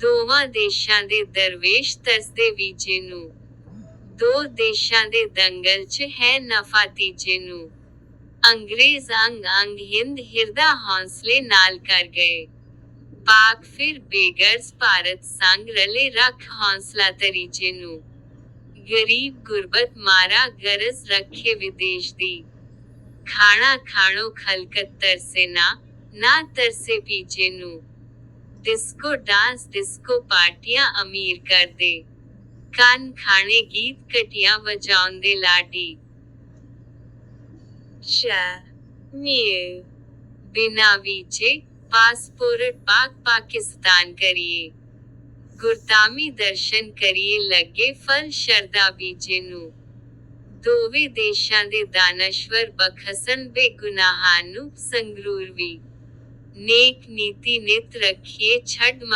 ਦੋਵਾਂ ਦੇਸ਼ਾਂ ਦੇ ਦਰਵੇਸ਼ ਤਰਸਦੇ ਵੀਜੇ ਨੂੰ ਦੋ ਦੇਸ਼ਾਂ ਦੇ ਦੰਗਲ 'ਚ ਹੈ ਨਫਾ ਤੀਜੇ ਨੂੰ। ਅੰਗਰੇਜ਼ ਅੰਗ ਅੰਗ ਹਿੰਦ ਹਿਰਦਾ ਹੌਸਲੇ ਨਾਲ ਕਰ ਗਏ। ਪਾਕ ਫਿਰ ਬੇਗਰਜ਼ ਭਾਰਤ ਸੰਗ ਰਲੇ ਰੱਖ ਹੌਸਲਾ ਤਰੀਜੇ ਨੂੰ ਗਰੀਬ ਗੁਰਬਤ ਮਾਰਾ ਗਰਜ਼ ਰੱਖੇ ਵਿਦੇਸ਼ ਦੀ। ਖਾਣਾ ਖਾਣੋ ਖਲਕਤ ਤਰਸੇ ਨਾ ਨਾ ਤਰਸੇ ਪੀਜੇ ਨੂੰ ਡਿਸਕੋ ਡਾਂਸ ਡਿਸਕੋ ਪਾਰਟੀਆਂ ਅਮੀਰ ਕਰਦੇ। ਕੰਨ ਖਾਣੇ ਗੀਤ ਕਟੀਆਂ ਵਜਾਉਂਦੇ ਲਾਡੀ। ਸ਼ਾ ਮਿਊ ਬਿਨਾ ਵੀਜੇ ਪਾਸਪੋਰਟ ਪਾਕ ਪਾਕਿਸਤਾਨ ਕਰੀਏ। ਗੁਰਤਾਮੀ ਦਰਸ਼ਨ ਕਰੀਏ ਲੱਗੇ ਫਲ ਸ਼ਰਦਾ ਬੀਜੇ ਨੂੰ। ਦੋਵੇਂ ਦੇਸ਼ਾਂ ਦੇ ਦਾਨਸ਼ਵਰ ਬਖਸਨ ਬੇਗੁਨਾਹਾਂ ਨੂੰ ਸੰਗਰੂਰ ਵੀ। ਨੇਕ ਨੀਤੀ ਨਿਤ ਰੱਖੀਏ ਛੱਡ